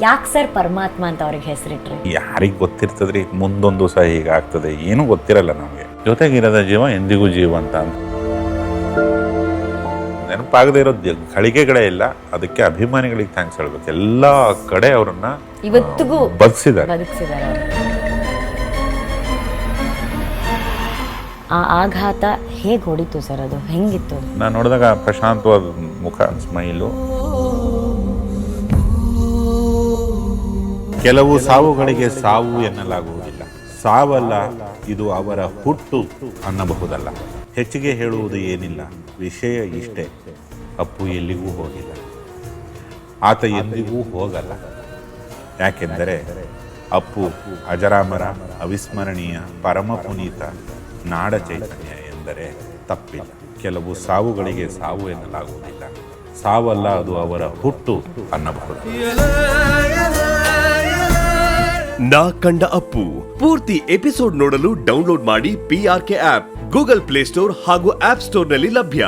ಯಾಕೆ ಸರ್ ಪರಮಾತ್ಮ ಅಂತ ಅವ್ರಿಗೆ ಹೆಸರಿಟ್ರಿ? ಯಾರಿಗೆ ಗೊತ್ತಿರ್ತದ್ರಿ? ಮುಂದೊಂದು ದಿವಸ ಹೀಗಾಗ್ತದೆ ಏನೂ ಗೊತ್ತಿರಲ್ಲ ನಮಗೆ. ಜೊತೆಗಿರದ ಜೀವ ಎಂದಿಗೂ ಜೀವ ಅಂತ. ನೆನಪಾಗದೇ ಇರೋ ಗಳಿಗೆಗಳೇ ಇಲ್ಲ. ಅದಕ್ಕೆ ಅಭಿಮಾನಿಗಳಿಗೆ ಥ್ಯಾಂಕ್ಸ್ ಹೇಳ್ಬೇಕು. ಎಲ್ಲ ಕಡೆ ಅವರನ್ನ ಇವತ್ತಿಗೂ ಬದುಕಿಸಿದ್ದಾರೆ ಬದುಕಿಸಿದ್ದಾರೆ ಅವರು. ಆ ಆಘಾತ ಹೇಗೆ ಹೊಡಿತು ಸರ್ ಅದು? ಹೆಂಗಿತ್ತು? ಅದು? ನಾನು ನೋಡಿದಾಗ ಪ್ರಶಾಂತವಾದ ಮುಖ ಸ್ಮೈಲು. ಕೆಲವು ಸಾವುಗಳಿಗೆ ಸಾವು ಎನ್ನಲಾಗುವುದಿಲ್ಲ. ಸಾವಲ್ಲ, ಇದು ಅವರ ಹುಟ್ಟು ಅನ್ನಬಹುದಲ್ಲ. ಹೆಚ್ಚಿಗೆ ಹೇಳುವುದು ಏನಿಲ್ಲ, ವಿಷಯ ಇಷ್ಟೇ. ಅಪ್ಪು ಎಲ್ಲಿಗೂ ಹೋಗಿಲ್ಲ. ಆತ ಎಂದಿಗೂ ಹೋಗಲ್ಲ. ಯಾಕೆಂದರೆ ಅಪ್ಪು ಅಜರಾಮರ ಅವಿಸ್ಮರಣೀಯ ಪರಮ ಪುನೀತ ನಾಡ ಚೈತನ್ಯ ಎಂದರೆ ತಪ್ಪಿಲ್ಲ. ಕೆಲವು ಸಾವುಗಳಿಗೆ ಸಾವು ಎನ್ನಲಾಗುವುದಿಲ್ಲ. ಸಾವಲ್ಲ, ಅದು ಅವರ ಹುಟ್ಟು ಅನ್ನಬಹುದು. ನಾ ಕಂಡ ಅಪ್ಪು. ಪೂರ್ತಿ ಎಪಿಸೋಡ್ ನೋಡಲು ಡೌನ್ಲೋಡ್ ಮಾಡಿ P R K app Google Play Store ಹಾಗೂ ಆಪ್ ಸ್ಟೋರ್ನಲ್ಲಿ ಲಭ್ಯ.